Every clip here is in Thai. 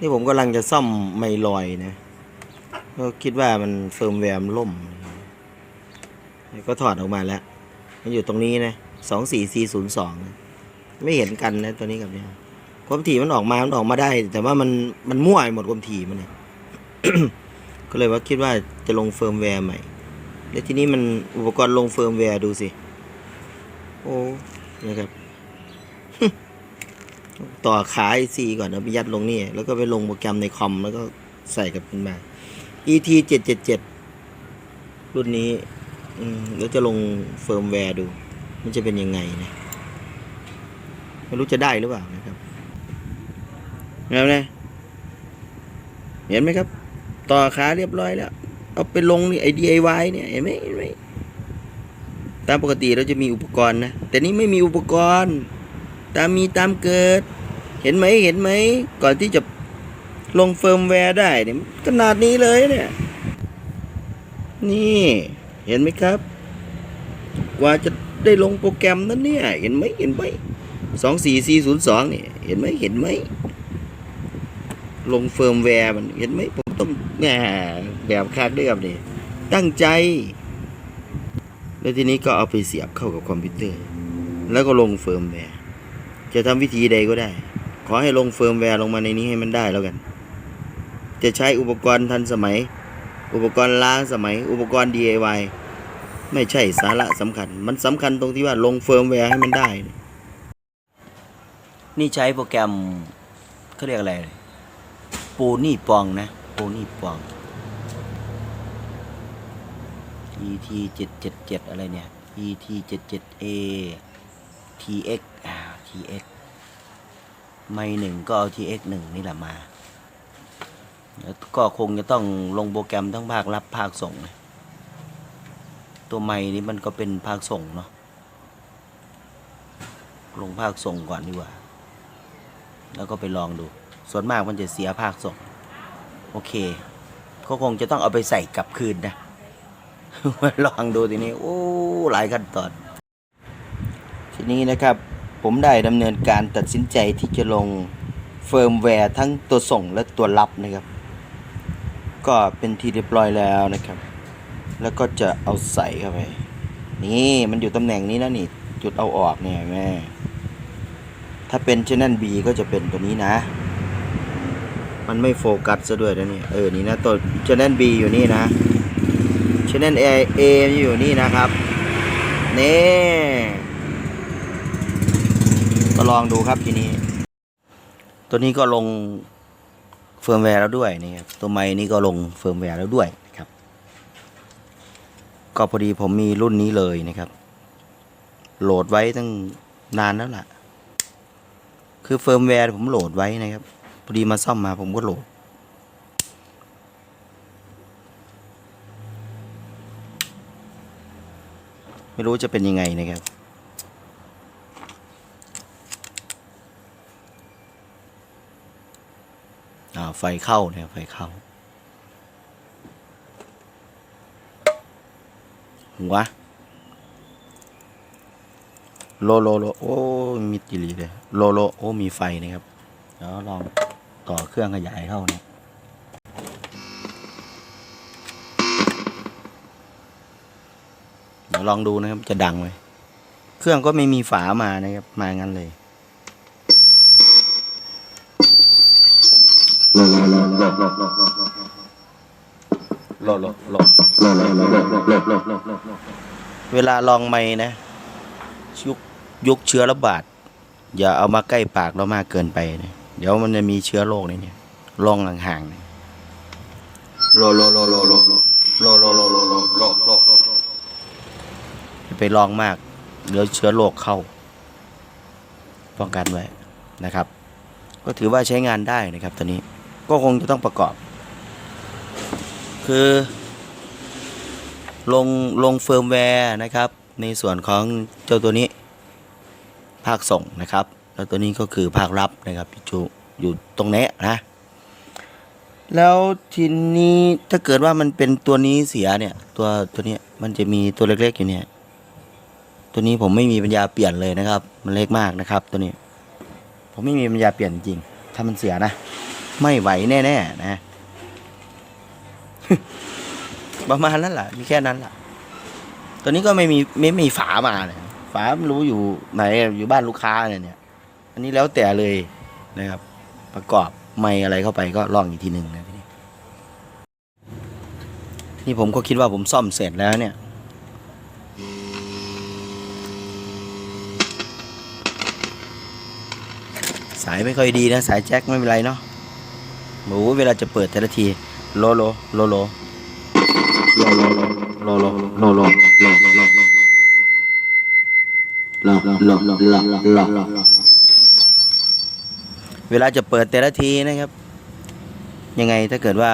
นี่ผมกำลังจะซ่อมไมลอยนะ ก็คิดว่ามันเฟิร์มแวร์มล่ม ก็ถอดออกมาแล้ว มันอยู่ตรงนี้นะสองสี่สี่ศูนย์สองไม่เห็นกันนะตัวนี้กับเนี่ยความถี่มันออกมา มันออกมาได้ แต่ว่ามันมันมั่วไปหมดความถี่มันเนี่ยก็เลยว่าคิดว่าจะลงเฟิร์มแวร์ใหม่ แล้วทีนี้มันอุปกรณ์ลงเฟิร์มแวร์ดูสิ โอ้นะครับ ต่อขาไอซีก่อนเอาไปยัดลงนี่ แล้วก็ไปลงโปรแกรมในคอม แล้วก็ใส่กับมันมา ET เจ็ดเจ็ดเจ็ดรุ่นนี้แล้วจะลงเฟิร์มแวร์ดู มันจะเป็นยังไงนะ ไม่รู้จะได้หรือเปล่านะครับแล้วนะเห็นไหมครับ ต่อขาเรียบร้อยแล้ว เอาไปลงนี่ไอ DIY เนี่ยเห็นไหมเห็นไหมตามปกติเราจะมีอุปกรณ์นะ แต่นี่ไม่มีอุปกรณ์ ตามมีตามเกิด เห็นไหมเห็นไหม ก่อนที่จะลงเฟิร์มแวร์ได้เนี่ยขนาดนี้เลยเนี่ย นี่เห็นไหมครับ กว่าจะได้ลงโปรแกรมนั้นเนี่ย เห็นไหมเห็นไหมสองสี่สี่ศูนย์สองเนี่ยเห็นไหมเห็นไหม ลงเฟิร์มแวร์มันเห็นไหมผมต้องแหมแบบคักด้วยบนี่ตั้งใจ แล้วทีนี้ก็เอาไปเสียบเข้ากับคอมพิวเตอร์ แล้วก็ลงเฟิร์มแวร์ จะทำวิธีใดก็ได้ ขอให้ลงเฟิร์มแวร์ลงมาในนี้ให้มันได้แล้วกัน จะใช้อุปกรณ์ทันสมัย อุปกรณ์ล้างสมัย อุปกรณ์ DIY ไม่ใช่สาระสำคัญ มันสำคัญตรงที่ว่าลงเฟิร์มแวร์ให้มันได้ นี่ใช้โปรแกรมเขาเรียกอะไร ปูนี่ปองนะ ปูนี่ปอง ET เจ็ดเจ็ดเจ็ดอะไรเนี่ย ET เจ็ดเจ็ด A TX TX ไม่หนึ่งก็เอา TX หนึ่งนี่แหละมาแล้วก็คงจะต้องลงโปรแกรมทั้งภาครับภาคส่ง ตัวไม่นี้มันก็เป็นภาคส่งเนาะลงภาคส่งก่อนดีกว่า แล้วก็ไปลองดู ส่วนมากมันจะเสียภาคส่ง โอเคเขาคงจะต้องเอาไปใส่กลับคืนนะ ลองดูทีนี้ โอ้ หลายขั้นตอน ทีนี้นะครับ ผมได้ดำเนินการตัดสินใจที่จะลงเฟิร์มแวร์ทั้งตัวส่งและตัวรับนะครับ ก็เป็นที่เรียบร้อยแล้วนะครับ แล้วก็จะเอาใส่เข้าไป นี่มันอยู่ตำแหน่งนี้นะนี่ จุดเอาออกเนี่ยเห็นไหมถ้าเป็นชแนล B ก็จะเป็นตัวนี้นะ มันไม่โฟกัสซะด้วยนะนี่เออ นี่นะตัวชแนล B อยู่นี่นะชแนล A A อยู่นี่นะครับ นี่ ก็ลองดูครับทีนี้ ตัวนี้ก็ลงเฟิร์มแวร์แล้วด้วยนี่ครับตัวไม้นี่ก็ลงเฟิร์มแวร์แล้วด้วยนะครับ ก็พอดีผมมีรุ่นนี้เลยนะครับ โหลดไว้ตั้งนานแล้วล่ะ คือเฟิร์มแวร์ผมโหลดไว้นะครับ พอดีมาซ่อมมาผมก็โหลดไม่รู้จะเป็นยังไงนะครับ อ่า ไฟเข้าเนี่ยไฟเข้า หัว โลโลโลโอ้มีจิลีเลยโลโลโอ้มีไฟนะครับเดี๋ยวลองต่อเครื่องขยายเข้าเนี่ยเดี๋ยวลองดูนะครับจะดังไหมเครื่องก็ไม่มีฝามานะครับมางั้นเลย โลโลโลเวลาลองไม่นะ ยุกยุกเชื้อระบาด อย่าเอามาใกล้ปากเรามากเกินไปนะเดี๋ยวมันจะมีเชื้อโรคในเนี่ยลองห่างๆนะโลโลโลโลโลโลโลโลโลโลโลโลลอย่าไปลองมาก เดี๋ยวเชื้อโรคเข้า ป้องกันไว้นะครับ ก็ถือว่าใช้งานได้นะครับตอนนี้ ก็คงจะต้องประกอบ คือ ลงลงเฟิร์มแวร์นะครับ ในส่วนของเจ้าตัวนี้ ภาคส่งนะครับ แล้วตัวนี้ก็คือภาครับนะครับอยู่อยู่ตรงนี้นะ แล้วทีนี้ถ้าเกิดว่ามันเป็นตัวนี้เสียเนี่ย ตัวตัวนี้มันจะมีตัวเล็กๆอยู่เนี่ย ตัวนี้ผมไม่มีปัญญาเปลี่ยนเลยนะครับ มันเล็กมากนะครับ ตัวนี้ ผมไม่มีปัญญาเปลี่ยนจริง ถ้ามันเสียนะ ไม่ไหวแน่ๆนะประมาณนั้นแหละมีแค่นั้นแหละตัวนี้ก็ไม่มีไม่มีฝามาเนี่ยฝารู้อยู่ไหนอยู่บ้านลูกค้าเนี่ยเนี่ย อันนี้แล้วแต่เลยนะครับ ประกอบไม่อะไรเข้าไปก็ลองอีกทีหนึ่งนะทีนี้นี่ผมก็คิดว่าผมซ่อมเสร็จแล้วเนี่ยสายไม่ค่อยดีนะ สายแจ็คไม่เป็นไรเนาะ โอ้โหเวลาจะเปิดแต่ละทีโลโลโลโลโลโลโลโลโลโลโลโลโลเวลาจะเปิดแต่ละทีนะครับ ยังไงถ้าเกิดว่า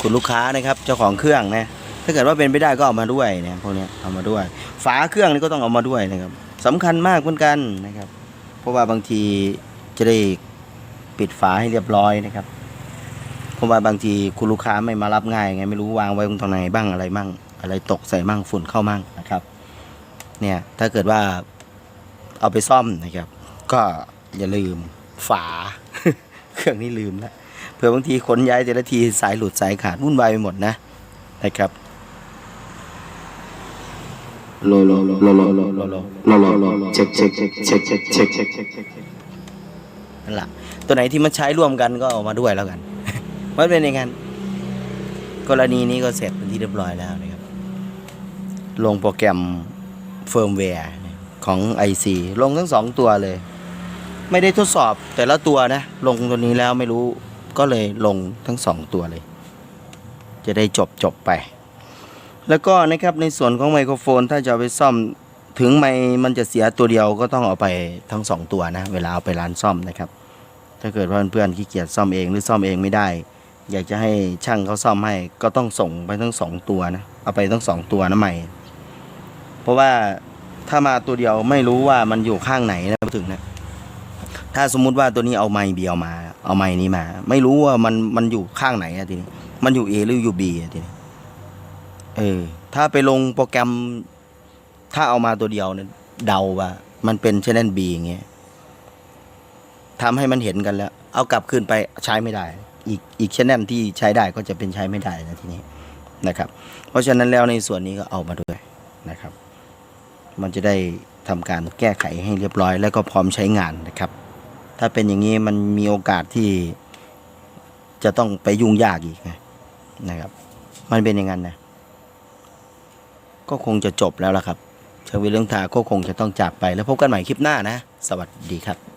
คุณลูกค้านะครับ เจ้าของเครื่องนะถ้าเกิดว่าเป็นไปได้ก็เอามาด้วยเนี่ยพวกนี้เอามาด้วย ฝาเครื่องนี่ก็ต้องเอามาด้วยนะครับสำคัญมากเหมือนกันนะครับ เพราะว่าบางทีจะได้ปิดฝาให้เรียบร้อยนะครับ เพราะว่าบางทีคุณลูกค้าไม่มารับง่ายไงไม่รู้วางไว้ตรงไหนบ้างอะไรบ้างอะไรตกใส่มั่งฝุ่นเข้ามั่งนะครับ เนี่ยถ้าเกิดว่าเอาไปซ่อมนะครับ ก็อย่าลืมฝา เครื่องนี้ลืมแล้วเผื่อบางทีขนย้ายแต่ละทีสายหลุดสายขาดวุ่นวายไปหมดนะนะครับโลโลโลโลโลโลโลโลโลโลโลเช็คเช็คเช็คเช็คเช็คเช็คเช็คเช็คเช็คนั่นแหละตัวไหนที่มันใช้ร่วมกันก็เอามาด้วยแล้วกัน มันเป็นอย่างนั้นกรณีนี้ก็เสร็จเป็นที่เรียบร้อยแล้วนะครับ ลงโปรแกรมเฟิร์มแวร์ของ IC ลงทั้งสองตัวเลย ไม่ได้ทดสอบแต่ละตัวนะ ลงตัวนี้แล้วไม่รู้ก็เลยลงทั้งสองตัวเลย จะได้จบจบไป แล้วก็นะครับในส่วนของไมโครโฟน ถ้าจะไปซ่อมถึงไมค์มันจะเสียตัวเดียวก็ต้องเอาไปทั้งสองตัวนะ เวลาเอาไปร้านซ่อมนะครับ ถ้าเกิดว่าเพื่อนๆขี้เกียจซ่อมเองหรือซ่อมเองไม่ได้ อยากจะให้ช่างเขาซ่อมให้ ก็ต้องส่งไปทั้งสองตัวนะเอาไปทั้งสองตัวนะใหม่ เพราะว่าถ้ามาตัวเดียวไม่รู้ว่ามันอยู่ข้างไหนนะถึงนะถ้าสมมุติว่าตัวนี้เอาไม้เบียวมา เอาไม้นี้มา ไม่รู้ว่ามันมันอยู่ข้างไหนอะทีนี้มันอยู่ A หรืออยู่ B อะทีนี้เออ ถ้าไปลงโปรแกรม ถ้าเอามาตัวเดียวเนี่ยเดาว่า มันเป็นชแนล B อย่างเงี้ย ทำให้มันเห็นกันแล้ว เอากลับคืนไปใช้ไม่ได้ อีกอีกชแนลที่ใช้ได้ก็จะเป็นใช้ไม่ได้นะทีนี้นะครับ เพราะฉะนั้นแล้วในส่วนนี้ก็เอามาด้วยนะครับ มันจะได้ทำการแก้ไขให้เรียบร้อย แล้วก็พร้อมใช้งานนะครับ ถ้าเป็นอย่างนี้มันมีโอกาสที่จะต้องไปยุ่งยากอีกนะครับ มันเป็นอย่างนั้นนะ ก็คงจะจบแล้วล่ะครับชาวิเรื่องทาก็คงจะต้องจากไปแล้วพบกันใหม่คลิปหน้านะ สวัสดีครับ